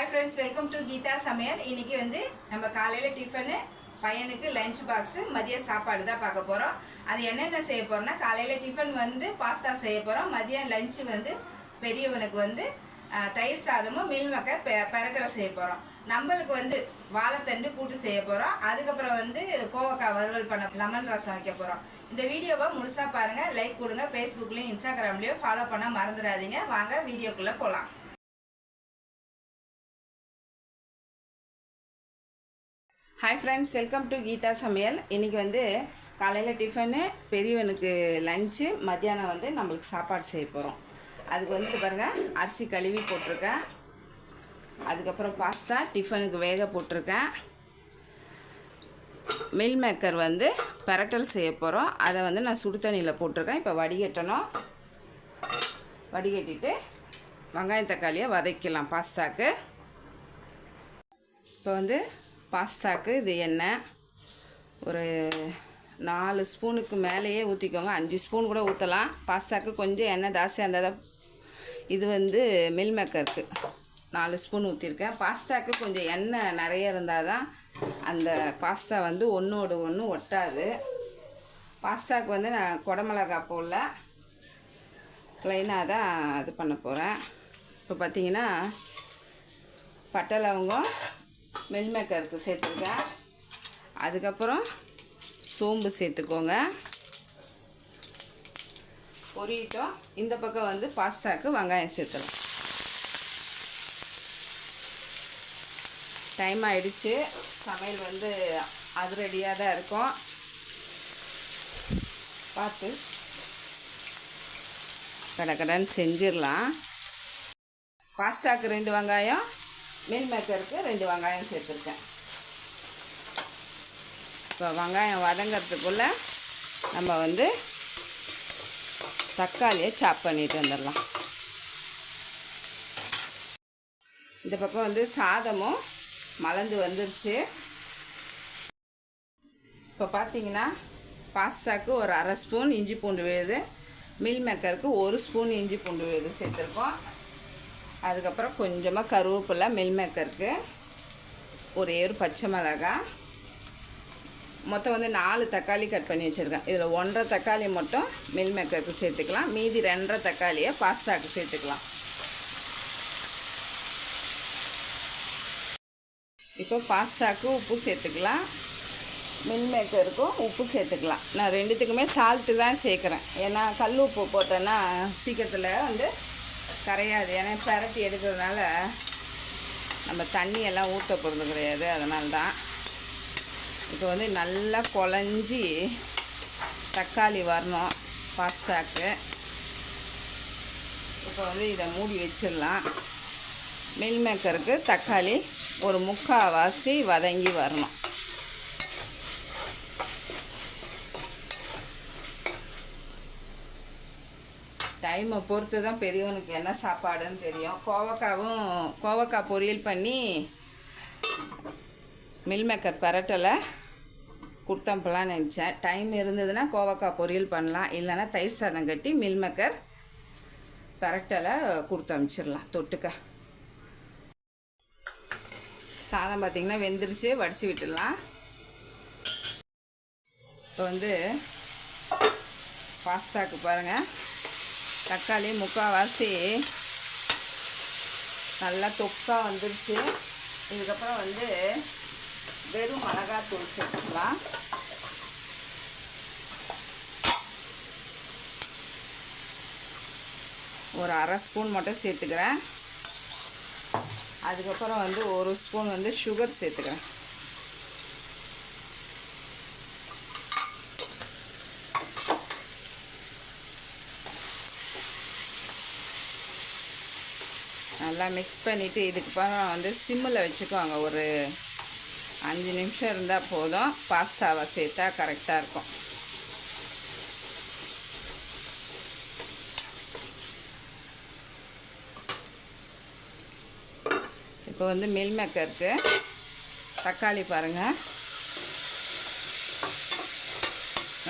Hi friends welcome to Geetha Samayal இன்றைக்கி வந்து நம்ம காலையில் டிஃபனு பையனுக்கு லஞ்ச் பாக்ஸு மதிய சாப்பாடு தான் பார்க்க போகிறோம் அது என்னென்ன செய்ய போகிறோம்னா காலையில் டிஃபன் வந்து பாஸ்தா செய்ய போகிறோம் மதியம் லஞ்சு வந்து பெரியவனுக்கு வந்து தயிர் சாதமும் மீல் பெ பெரட்டலை செய்ய போகிறோம் நம்மளுக்கு வந்து வாழைத்தண்டு கூட்டு செய்ய போகிறோம் அதுக்கப்புறம் வந்து கோவக்காய் வறுவல் பண்ண லெமன் ரசம் வைக்க போகிறோம் இந்த வீடியோவை முழுசாக பாருங்கள் லைக் கொடுங்க. ஃபேஸ்புக்லேயும் இன்ஸ்டாகிராம்லேயும் ஃபாலோ பண்ண மறந்துடாதீங்க. வாங்க வீடியோக்குள்ளே போகலாம் hi friends welcome to Geetha Samayal இன்றைக்கி வந்து காலையில் டிஃபனு பெரியவனுக்கு லஞ்சு மத்தியானம் வந்து நம்மளுக்கு சாப்பாடு செய்ய போகிறோம் அதுக்கு வந்து பாருங்கள் அரிசி கழுவி போட்டிருக்கேன். அதுக்கப்புறம் பாஸ்தா டிஃபனுக்கு வேக போட்டிருக்கேன். மில் மேக்கர் வந்து பெரட்டல் செய்ய போகிறோம் அதை வந்து நான் சுடு தண்ணியில் போட்டிருக்கேன். இப்போ வடிகட்டணும். வடிகட்டிட்டு வெங்காயம் தக்காளியை வதக்கலாம் பாஸ்தாக்கு இப்போ வந்து பாஸ்தாக்கு இது எண்ணெய். ஒரு நாலு ஸ்பூனுக்கு மேலேயே ஊற்றிக்கோங்க அஞ்சு ஸ்பூன் கூட ஊற்றலாம் பாஸ்தாக்கு கொஞ்சம் எண்ணெய் ஜாஸ்தியாக இருந்தால் தான் இது வந்து மில் மேக்கருக்கு. நாலு ஸ்பூன் ஊற்றிருக்கேன் பாஸ்தாக்கு கொஞ்சம் எண்ணெய் நிறைய இருந்தால் தான் அந்த பாஸ்தா வந்து ஒன்றோடு ஒன்று ஒட்டாது. பாஸ்தாக்கு வந்து நான் குடமிளகா போடல. ப்ளைனாக தான் இது பண்ண போகிறேன் இப்போ பார்த்தீங்கன்னா பட்டை லவங்கம் மில் மேக்கருக்கு சேர்த்துருக்கேன். அதுக்கப்புறம் சோம்பு சேர்த்துக்கோங்க. பொரியட்டும். இந்த பக்கம் வந்து பாஸ்தாக்கு வெங்காயம் சேர்த்துலாம் டைம் ஆகிடுச்சு சமையல் வந்து அதிரடியாக தான் இருக்கும். பார்த்து கடகடன்னு செஞ்சிடலாம். பாஸ்தாக்கு ரெண்டு வெங்காயம் மீல் மேக்கருக்கு ரெண்டு வெங்காயம் சேர்த்துருக்கேன். இப்போ வெங்காயம் வதங்கிறதுக்குள்ளே நம்ம வந்து தக்காளியை சாப் பண்ணிட்டு வந்துடலாம். இந்த பக்கம் வந்து சாதமும் மலர்ந்து வந்துருச்சு. இப்போ பார்த்தீங்கன்னா பாஸ்தாக்கு ஒரு அரை ஸ்பூன் இஞ்சி பூண்டு விழுது மில் மேக்கருக்கு ஒரு ஸ்பூன் இஞ்சி பூண்டு விழுது சேர்த்துருக்கோம். அதுக்கப்புறம் கொஞ்சமாக கருவேப்பிலை மில் மேக்கருக்கு ஒரே ஒரு பச்சை மிளகா. மொத்தம் வந்து நாலு தக்காளி கட் பண்ணி வச்சுருக்கேன். இதில் ஒன்றரை தக்காளி மட்டும் மில் மேக்கருக்கு சேர்த்துக்கலாம். மீதி ரெண்டரை தக்காளியை பாஸ்தாவுக்கு சேர்த்துக்கலாம். இப்போ பாஸ்தாவுக்கு உப்பு சேர்த்துக்கலாம். மில் மேக்கருக்கும் உப்பு சேர்த்துக்கலாம். நான் ரெண்டுத்துக்குமே சால்ட்டு தான் சேர்க்குறேன். ஏன்னா கல் உப்பு போட்டேன்னா சீக்கிரத்தில் வந்து கரையாது. ஏன்னா பரட்டி எடுக்கிறதுனால நம்ம தண்ணியெல்லாம் ஊற்ற போகிறது கிடையாது. அதனால தான் இப்போ வந்து நல்லா குழஞ்சி தக்காளி வரணும் பாஸ்தாக்கு. இப்போ வந்து இதை மூடி வச்சிடலாம். மில் மேக்கருக்கு தக்காளி ஒரு முக்கால்வாசி வதங்கி வரணும். டைமை பொறுத்து தான் பெரியவனுக்கு என்ன சாப்பாடுன்னு தெரியும். கோவக்காவும் கோவக்காய் பொரியல் பண்ணி மில் மேக்கர் பரட்டலை கொடுத்தப்பலான்னு நினச்சேன். டைம் இருந்ததுன்னா கோவக்காய் பொரியல் பண்ணலாம். இல்லைன்னா தயிர் சாதம் கட்டி மில் மேக்கர் பரட்டலை கொடுத்து அனுப்பிச்சிடலாம். தொட்டுக்க. சாதம் பார்த்திங்கன்னா வெந்துருச்சு. வடித்து விட்டுடலாம். இப்போ வந்து பாஸ்தாக்கு பாருங்கள் தக்காளி முக்கால்வாசி. நல்லா தொக்கா வந்துருச்சு. இதுக்கப்புறம் வந்து வெறும் மிளகாத்தூள் சேர்த்துக்கலாம். ஒரு அரை ஸ்பூன் மட்டும் சேர்த்துக்கிறேன். அதுக்கப்புறம் வந்து ஒரு ஸ்பூன் வந்து சுகர் சேர்த்துக்கிறேன். நல்லா மிக்ஸ் பண்ணிவிட்டு இதுக்கு அப்புறம் வந்து சிம்மில் வச்சுக்குவாங்க ஒரு அஞ்சு நிமிஷம் இருந்தால் போதும். பாஸ்தாவை சேர்த்தா கரெக்டாக இருக்கும். இப்போ வந்து மில் மேக்கருக்கு தக்காளி பாருங்கள்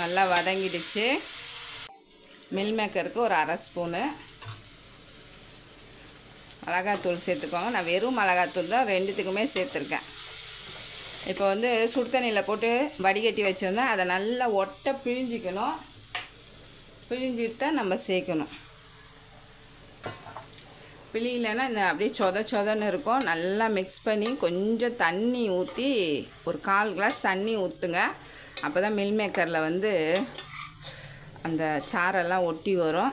நல்லா வதங்கிடுச்சு. மில் மேக்கருக்கு ஒரு அரை ஸ்பூனு மிளகாத்தூள் சேர்த்துக்கோங்க. நான் வெறும் மிளகாத்தூள் தான் ரெண்டுத்துக்குமே சேர்த்துருக்கேன். இப்போ வந்து சுடு தண்ணியில் போட்டு வடிகட்டி வச்சுருந்தேன். அதை நல்லா ஒட்டை பிழிஞ்சிக்கணும். பிழிஞ்சிட்டு தான் நம்ம சேர்க்கணும். பிழியலைன்னா இந்த அப்படியே சொத சொதன்னு இருக்கும். நல்லா மிக்ஸ் பண்ணி கொஞ்சம் தண்ணி ஊற்றி ஒரு கால் கிளாஸ் தண்ணி ஊற்றுங்க அப்போ தான் மில்மேக்கரில் வந்து அந்த சாரெல்லாம் ஒட்டி வரும்.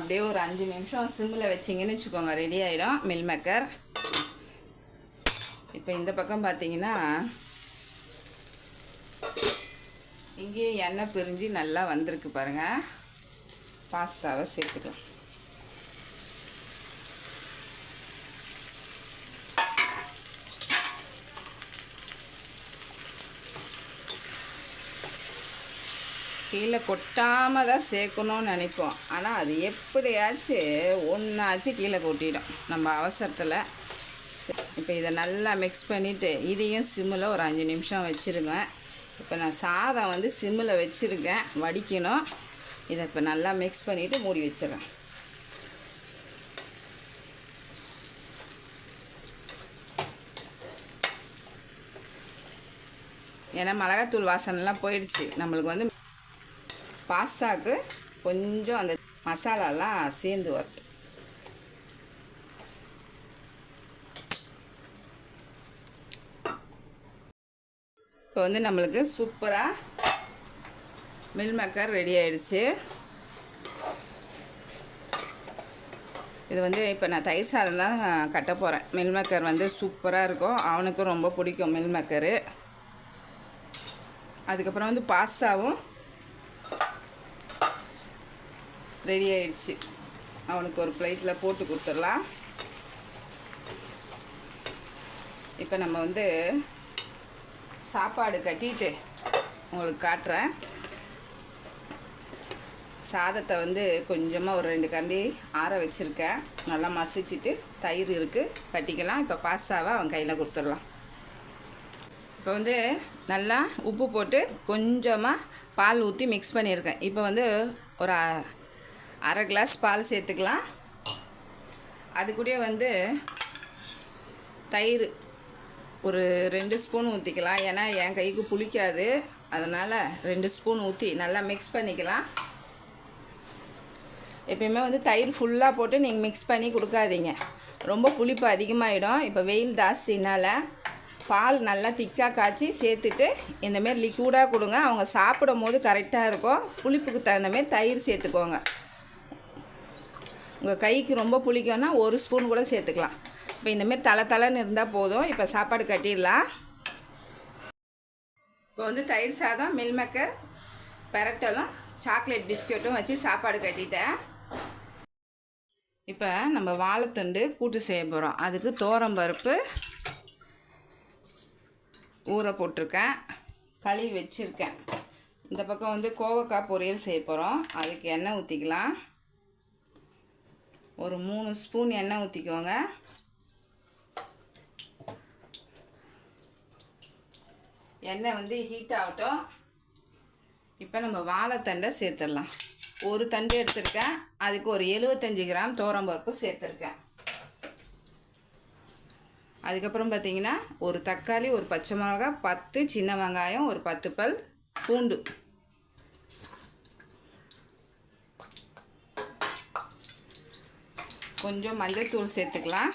அப்படியே ஒரு அஞ்சு நிமிஷம் சிம்மில் வச்சிங்கன்னு வச்சுக்கோங்க. ரெடி ஆகிடும் மில் மேக்கர் இப்போ இந்த பக்கம் பார்த்தீங்கன்னா இங்கேயும் எண்ணெய் பிரிஞ்சு நல்லா வந்திருக்கு பாருங்கள் பாஸ்தாவை சேர்த்துக்கலாம். கீழே கொட்டாமல் தான் சேர்க்கணும்னு நினைப்போம். ஆனால் அது எப்படியாச்சும் ஒன்றாச்சும் கீழே கொட்டிடும். நம்ம அவசரத்தில் இப்போ இதை நல்லா மிக்ஸ் பண்ணிவிட்டு இதையும் சிம்மில் ஒரு அஞ்சு நிமிஷம் வச்சுருங்க. இப்போ நான் சாதம் வந்து சிம்மில் வச்சுருக்கேன். வடிக்கணும். இதை இப்போ நல்லா மிக்ஸ் பண்ணிவிட்டு மூடி வச்சிடுறேன். ஏன்னா மிளகாத்தூள் வாசனைலாம் போயிடுச்சு. நம்மளுக்கு வந்து பாஸ்தாவுக்கு கொஞ்சம் அந்த மசாலாலாம் சேர்ந்து வரட்டும் இப்போ வந்து நம்மளுக்கு சூப்பராக மில் மேக்கர் ரெடி ஆயிடுச்சு. இது வந்து இப்போ நான் தயிர் சாதம் தான் கட்ட போகிறேன் மில் மேக்கர் வந்து சூப்பராக இருக்கும். அவனுக்கும் ரொம்ப பிடிக்கும் மில் மேக்கரு. அதுக்கப்புறம் வந்து பாஸ்தாவும் ரெடி ஆயிடுச்சு. அவனுக்கு ஒரு பிளேட்டில் போட்டு கொடுத்துடலாம். இப்போ நம்ம வந்து சாப்பாடு கட்டிட்டு உங்களுக்கு காட்டுறேன். சாதத்தை வந்து கொஞ்சமாக ஒரு ரெண்டு கண்டி ஆற வச்சுருக்கேன். நல்லா மசிச்சுட்டு தயிர் இருக்குது கட்டிக்கலாம். இப்போ பாஸ்தாவை அவன் கையில் கொடுத்துடலாம். இப்போ வந்து நல்லா உப்பு போட்டு கொஞ்சமாக பால் ஊற்றி மிக்ஸ் பண்ணியிருக்கேன். இப்போ வந்து ஒரு அரை கிளாஸ் பால் சேர்த்துக்கலாம். அது கூடயே வந்து தயிர் ஒரு ரெண்டு ஸ்பூன் ஊற்றிக்கலாம் ஏன்னா என் கைக்கு புளிக்காது. அதனால் ரெண்டு ஸ்பூன் ஊற்றி நல்லா மிக்ஸ் பண்ணிக்கலாம். எப்பயுமே வந்து தயிர் ஃபுல்லாக போட்டு நீங்கள் மிக்ஸ் பண்ணி கொடுக்காதீங்க. ரொம்ப புளிப்பு அதிகமாகிடும் இப்போ வெயில் ஜாஸ்தினால் பால் நல்லா திக்காக காய்ச்சி சேர்த்துட்டு இந்தமாரி லிக்யூடாக கொடுங்க. அவங்க சாப்பிடும் போது கரெக்டாக இருக்கும். புளிப்புக்கு தகுந்தமாரி தயிர் சேர்த்துக்கோங்க. உங்கள் கைக்கு ரொம்ப புளிக்கும்னா ஒரு ஸ்பூன் கூட சேர்த்துக்கலாம். இப்போ இந்தமாரி தலை தலைன்னு இருந்தால் போதும். இப்போ சாப்பாடு கட்டிடலாம். இப்போ வந்து தயிர் சாதம் மில்மேக்கர் பெரட்டலும் சாக்லேட் பிஸ்கட்டும் வச்சு சாப்பாடு கட்டிட்டேன். இப்போ நம்ம வாழைத்தண்டு கூட்டு செய்ய போகிறோம் அதுக்கு தோரம் பருப்பு ஊற போட்டிருக்கேன். களி வச்சுருக்கேன். இந்த பக்கம் வந்து கோவக்காய் பொரியல் செய்ய போகிறோம் அதுக்கு எண்ணெய் ஊற்றிக்கலாம் ஒரு மூணு ஸ்பூன் எண்ணெய் ஊற்றிக்கோங்க எண்ணெய் வந்து ஹீட் ஆகட்டும். இப்போ நம்ம வாழைத்தண்டை சேர்த்துடலாம். ஒரு தண்டு எடுத்திருக்கேன். அதுக்கு ஒரு எழுபத்தஞ்சி கிராம் பருப்பு சேர்த்துருக்கேன். அதுக்கப்புறம் பார்த்தீங்கன்னா ஒரு தக்காளி ஒரு பச்சை மிளகாய் பத்து சின்ன வெங்காயம் ஒரு பத்து பல் பூண்டு. கொஞ்சம் மஞ்சள்தூள் சேர்த்துக்கலாம்.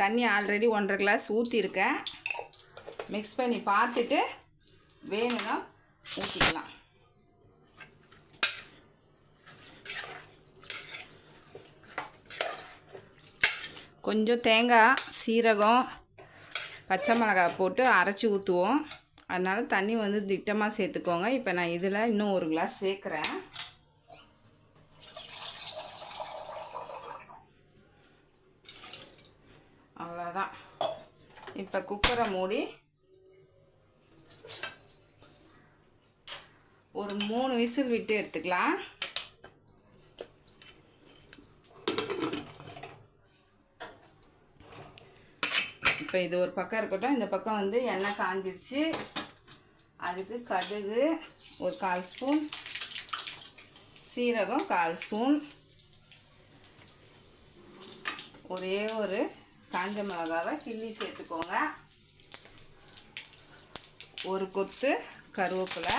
தண்ணி ஆல்ரெடி ஒன்றரை கிளாஸ் ஊற்றிருக்கேன் மிக்ஸ் பண்ணி பார்த்துட்டு வேணும்னா ஊற்றிக்கலாம் கொஞ்சம் தேங்காய் சீரகம் பச்சை மிளகாய் போட்டு அரைச்சி ஊற்றுவோம் அதனால் தண்ணி வந்து திட்டமாக சேர்த்துக்கோங்க. இப்போ நான் இதில் இன்னும் ஒரு கிளாஸ் சேர்க்குறேன். இப்போ குக்கரை மூடி ஒரு மூணு விசில் விட்டு எடுத்துக்கலாம். இப்போ இது ஒரு பக்கம் இருக்கட்டும். இந்த பக்கம் வந்து எண்ணெய் காஞ்சிருச்சு. அதுக்கு கடுகு ஒரு கால் ஸ்பூன் சீரகம் கால் ஸ்பூன் ஒரே ஒரு காஞ்ச மிளகாவை கிள்ளி சேர்த்துக்கோங்க. ஒரு கொத்து கருவேப்பிலை.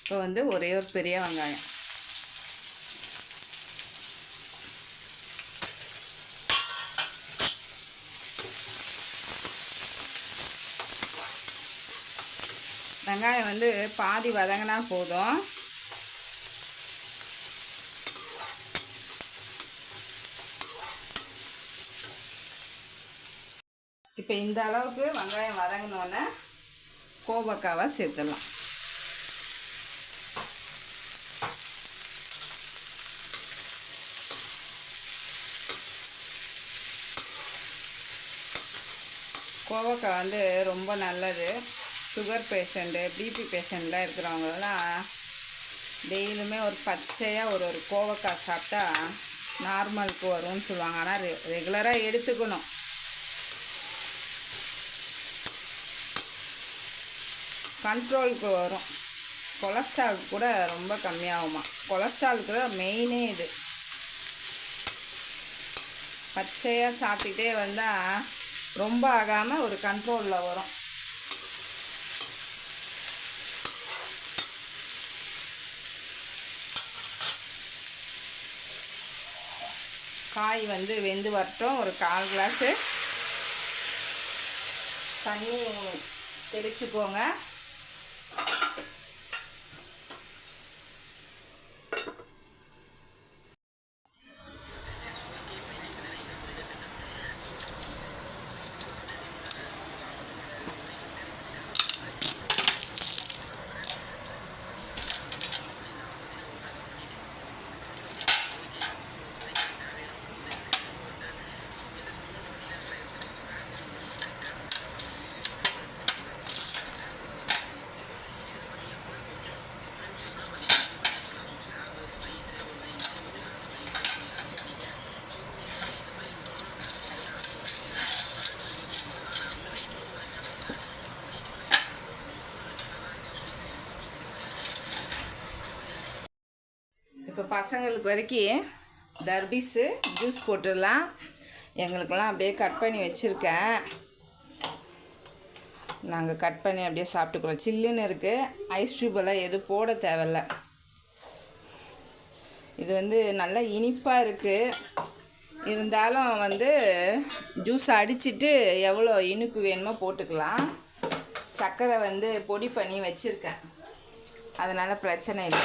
இப்போ வந்து ஒரே ஒரு பெரிய வெங்காயம். வெங்காயம் வந்து பாதி வதங்கினா போதும். இப்போ இந்த அளவுக்கு வெங்காயம் வதங்கினோன்னே கோவக்காவை சேர்த்துடலாம். கோவக்காய் வந்து ரொம்ப நல்லது. சுகர் பேஷண்ட்டு பிபி பேஷண்ட்லாம் இருக்கிறவங்கலாம் டெய்லியுமே ஒரு பச்சையாக ஒரு ஒரு கோவக்காய் சாப்பிட்டா நார்மலுக்கு வரும்னு சொல்லுவாங்க. ஆனால் ரெ ரெகுலராக எடுத்துக்கணும். கண்ட்ரோலுக்கு வரும். கொலஸ்ட்ரால் கூட ரொம்ப கம்மியாகுமா? கொலஸ்ட்ராலுக்கு தான் மெயினே இது. பச்சையாக சாப்பிட்டுட்டே வந்தால் ரொம்ப ஆகாமல் ஒரு கண்ட்ரோலில் வரும். காய் வந்து வெந்து வரட்டும். ஒரு கால் கிளாஸு தண்ணி தெளிச்சுக்கோங்க. பசங்களுக்கு வரைக்கும் தர்பீஸு ஜூஸ் போட்டுடலாம். எங்களுக்கெல்லாம் அப்படியே கட் பண்ணி வச்சுருக்கேன். நாங்கள் கட் பண்ணி அப்படியே சாப்பிட்டுக்குறோம். சில்லுன்னு இருக்குது ஐஸ் டியூபெல்லாம் எதுவும் போட தேவையில்ல. இது வந்து நல்லா இனிப்பாக இருக்குது இருந்தாலும் வந்து ஜூஸ் அடிச்சிட்டு எவ்வளோ இனிப்பு வேணுமோ போட்டுக்கலாம். சர்க்கரை வந்து பொடி பண்ணி வச்சுருக்கேன். அதனால் பிரச்சனை இல்லை.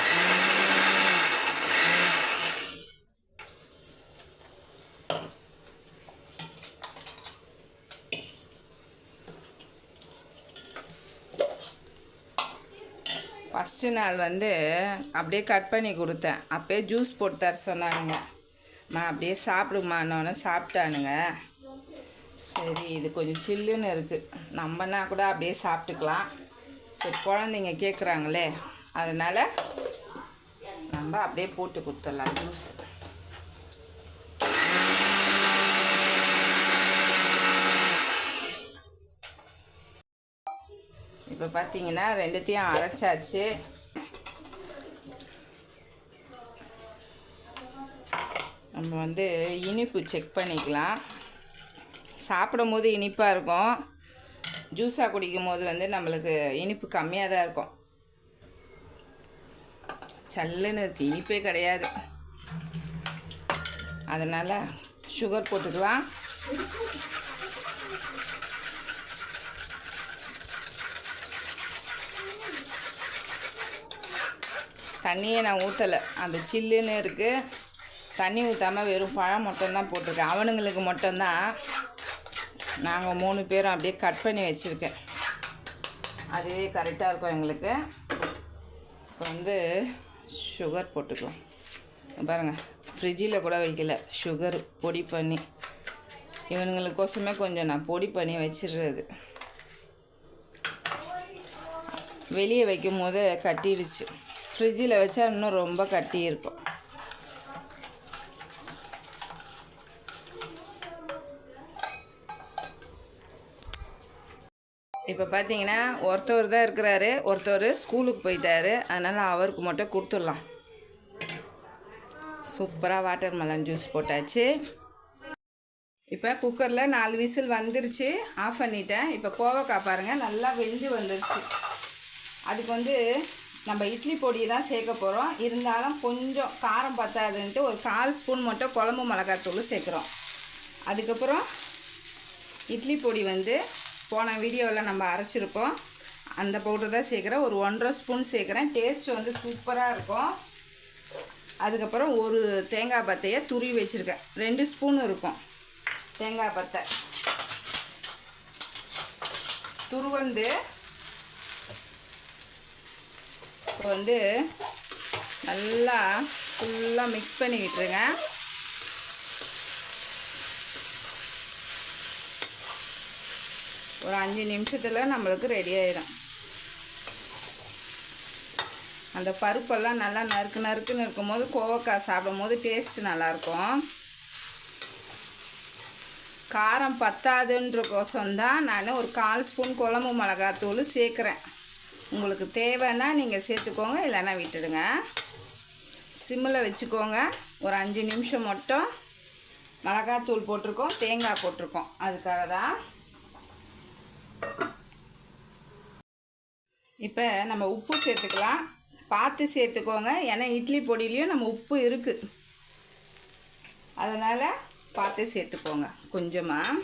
ஃபஸ்ட்டு நாள் வந்து அப்படியே கட் பண்ணி கொடுத்தேன். அப்போயே ஜூஸ் போட்டு தர சொன்னானுங்க. மா அப்படியே சாப்பிடுமான்னொன்னே சாப்பிட்டானுங்க. சரி இது கொஞ்சம் சில்லுன்னு இருக்குது நம்மனா கூட அப்படியே சாப்பிட்டுக்கலாம். சரி குழந்தைங்க கேட்குறாங்களே அதனால் நம்ம அப்படியே போட்டு கொடுத்துடலாம் ஜூஸ் இப்போ பார்த்தீங்கன்னா ரெண்டுத்தையும் அரைச்சாச்சு. நம்ம வந்து இனிப்பு செக் பண்ணிக்கலாம். சாப்பிடும் போது இனிப்பாக இருக்கும். ஜூஸாக குடிக்கும் போது வந்து நம்மளுக்கு இனிப்பு கம்மியாக தான் இருக்கும். சல்லுன்னு இருக்குது இனிப்பே கிடையாது. அதனால் சுகர் போட்டுக்கலாம். தண்ணியே நான் ஊற்றலை அந்த சில்லுன்னு இருக்குது தண்ணி ஊற்றாமல் வெறும் பழம் மட்டும்தான் போட்டிருக்கேன். அவனுங்களுக்கு மட்டும்தான். நாங்கள் மூணு பேரும் அப்படியே கட் பண்ணி வச்சுருக்கேன். அதுவே கரெக்டாக இருக்கும் எங்களுக்கு. இப்போ வந்து சுகர் போட்டுக்குவோம். பாருங்கள் ஃப்ரிட்ஜில் கூட வைக்கல. சுகர் பொடி பண்ணி. இவனுங்களுக்கோசமே கொஞ்சம் நான் பொடி பண்ணி வச்சிடுறது. வெளியே வைக்கும் போது கட்டிடுச்சு. ஃப்ரிட்ஜில் வச்சா இன்னும் ரொம்ப கட்டி இருக்கும். இப்போ பார்த்தீங்கன்னா ஒருத்தவர் தான் இருக்கிறாரு ஒருத்தவர் ஸ்கூலுக்கு போயிட்டாரு. அதனால் அவருக்கு மட்டும் கொடுத்துடலாம். சூப்பராக வாட்டர் மெலன் ஜூஸ் போட்டாச்சு. இப்போ குக்கரில் நாலு விசில் வந்துருச்சு. ஆஃப் பண்ணிட்டேன். இப்போ கோவக்காய் பாருங்கள் நல்லா வெந்து வந்துருச்சு. அதுக்கு வந்து நம்ம இட்லி பொடி தான் சேர்க்க போகிறோம் இருந்தாலும் கொஞ்சம் காரம் பத்தாதுன்ட்டு ஒரு கால் ஸ்பூன் மட்டும் குழம்பு மிளகாத்தூள் சேர்க்குறோம். அதுக்கப்புறம் இட்லி பொடி வந்து போன வீடியோவில் நம்ம அரைச்சிருப்போம். அந்த பவுடர் தான் சேர்க்குறேன். ஒரு ஒன்றரை ஸ்பூன் சேர்க்குறேன். டேஸ்ட் வந்து சூப்பராக இருக்கும். அதுக்கப்புறம் ஒரு தேங்காய் பத்தையை துருவி வச்சுருக்கேன். ரெண்டு ஸ்பூன் இருக்கும் தேங்காய் பத்தை. துருவந்து இப்போ வந்து நல்லா ஃபுல்லாக மிக்ஸ் பண்ணி விட்டுருங்க. ஒரு அஞ்சு நிமிஷத்தில் நம்மளுக்கு ரெடி ஆயிடும். அந்த பருப்பெல்லாம் நல்லா நறுக்கு நறுக்குன்னு இருக்கும்போது கோவக்காய் சாப்பிடும் போது டேஸ்ட் நல்லாயிருக்கும். காரம் பத்தாதுன்றக்கோசம் தான் நான் ஒரு கால் ஸ்பூன் குழம்பு மிளகாத்தூள் சேர்க்குறேன். உங்களுக்கு தேவைன்னா நீங்கள் சேர்த்துக்கோங்க இல்லைன்னா விட்டுடுங்க. சிம்மில் வச்சுக்கோங்க. ஒரு அஞ்சு நிமிஷம் மட்டும் மிளகாத்தூள் போட்டிருக்கோம் தேங்காய் போட்டிருக்கோம். அதுக்காக தான் இப்போ நம்ம உப்பு சேர்த்துக்கலாம். பார்த்து சேர்த்துக்கோங்க. ஏன்னா இட்லி பொடியிலையும் நம்ம உப்பு இருக்குது அதனால் பார்த்து சேர்த்துக்கோங்க. கொஞ்சமாக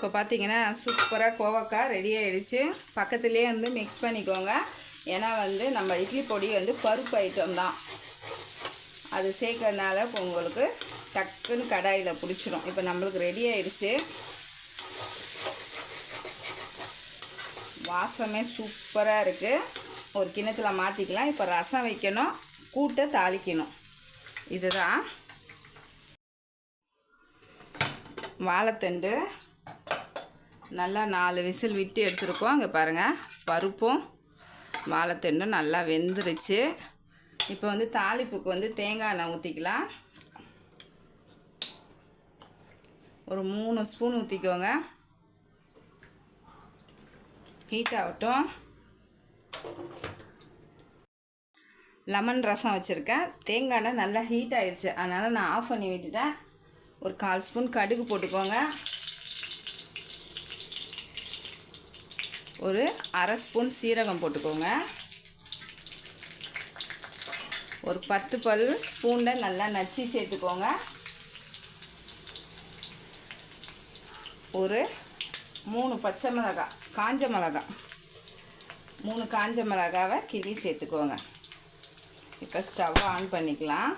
இப்போ பார்த்தீங்கன்னா சூப்பராக கோவக்காய் ரெடி ஆகிடுச்சு பக்கத்துலேயே வந்து மிக்ஸ் பண்ணிக்கோங்க. ஏன்னா வந்து நம்ம இட்லி பொடி வந்து பருப்பு ஐட்டம் தான். அது சேர்க்கறதுனால இப்போ உங்களுக்கு டக்குன்னு கடாயில் பிடிச்சிரும். இப்போ நம்மளுக்கு ரெடி ஆயிடுச்சு. வாசமே சூப்பராக இருக்குது ஒரு கிண்ணத்தில் மாற்றிக்கலாம் இப்போ ரசம் வைக்கணும். கூட்டை தாளிக்கணும். இதுதான். வாழைத்தண்டு நல்லா நாலு விசில் விட்டு எடுத்துருக்கோம். இங்கே பாருங்கள் பருப்பும் வாழைத்தண்டும் நல்லா வெந்துருச்சு. இப்போ வந்து தாளிப்புக்கு வந்து தேங்காய் எண்ணெய் ஊற்றிக்கலாம் ஒரு மூணு ஸ்பூன் ஊற்றிக்கோங்க ஹீட் ஆகட்டும். லெமன் ரசம் வச்சுருக்கேன். தேங்காய் எண்ணெய் நல்லா ஹீட் ஆயிடுச்சு அதனால் நான் ஆஃப் பண்ணி விட்டுட்டேன். ஒரு கால் ஸ்பூன் கடுகு போட்டுக்கோங்க. ஒரு அரை ஸ்பூன் சீரகம் போட்டுக்கோங்க. ஒரு பத்து பல் பூண்டை நல்லா நச்சு சேர்த்துக்கோங்க. ஒரு மூணு பச்சை மிளகாய் காஞ்ச மிளகாய் மூணு காஞ்ச மிளகாவை கிளி சேர்த்துக்கோங்க. இப்போ ஸ்டவ் ஆன் பண்ணிக்கலாம்.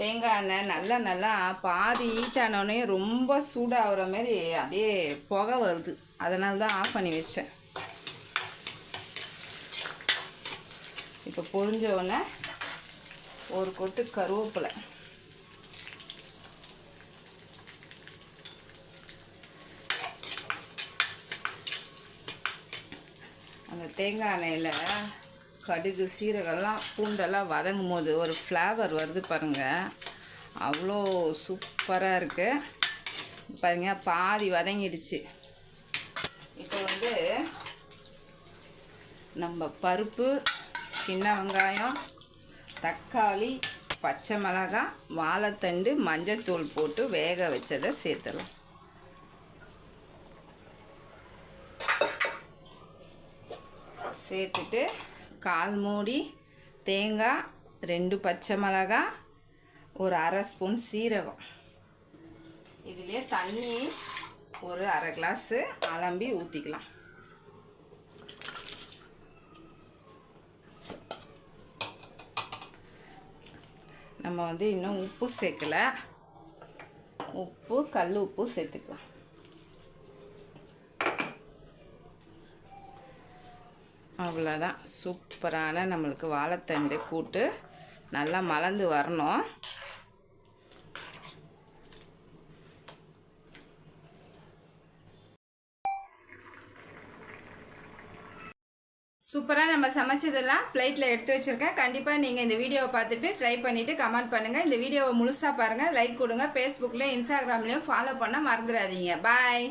தேங்காய் எண்ணெய் நல்லா நல்லா பாதி ஹீட் ஆனோடனே ரொம்ப சூடாகிற மாதிரி அப்படியே புகை வருது. அதனால தான் ஆஃப் பண்ணி வச்சிட்டேன். இப்போ பொரிஞ்ச உடனே ஒரு கொத்து கருவேப்பிலை. அந்த தேங்காய் எண்ணெயில் கடுகு சீரகம்லாம் பூண்டெல்லாம் வதங்கும் போது ஒரு ஃப்ளேவர் வருது பாருங்கள் அவ்வளோ சூப்பராக இருக்குது பாருங்க பாதி வதங்கிடுச்சு. இப்போ வந்து நம்ம பருப்பு சின்ன வெங்காயம் தக்காளி பச்சை மிளகாய் வாழைத்தண்டு மஞ்சத்தூள் போட்டு வேக வச்சதை சேர்த்துடலாம். சேர்த்துட்டு கால் மூடி தேங்காய் ரெண்டு பச்சை மிளகாய் ஒரு அரை ஸ்பூன் சீரகம். இதுலேயே தண்ணி ஒரு அரை கிளாஸு அலம்பி ஊற்றிக்கலாம் நம்ம வந்து இன்னும் உப்பு சேர்க்கல. உப்பு கல் உப்பு சேர்த்துக்கலாம். அவ்வளோதான் சூப்பரான நம்மளுக்கு வாழைத்தண்டு கூட்டு நல்லா மலர்ந்து வரணும். சூப்பராக நம்ம சமைச்சதெல்லாம் பிளேட்டில் எடுத்து வச்சுருக்கேன். கண்டிப்பாக நீங்கள் இந்த வீடியோவை பார்த்துட்டு ட்ரை பண்ணிவிட்டு கமெண்ட் பண்ணுங்கள் இந்த வீடியோவை முழுசாக பாருங்கள் லைக் கொடுங்க. ஃபேஸ்புக்லேயும் இன்ஸ்டாகிராம்லேயும் ஃபாலோ பண்ண மறந்துடாதீங்க. பாய்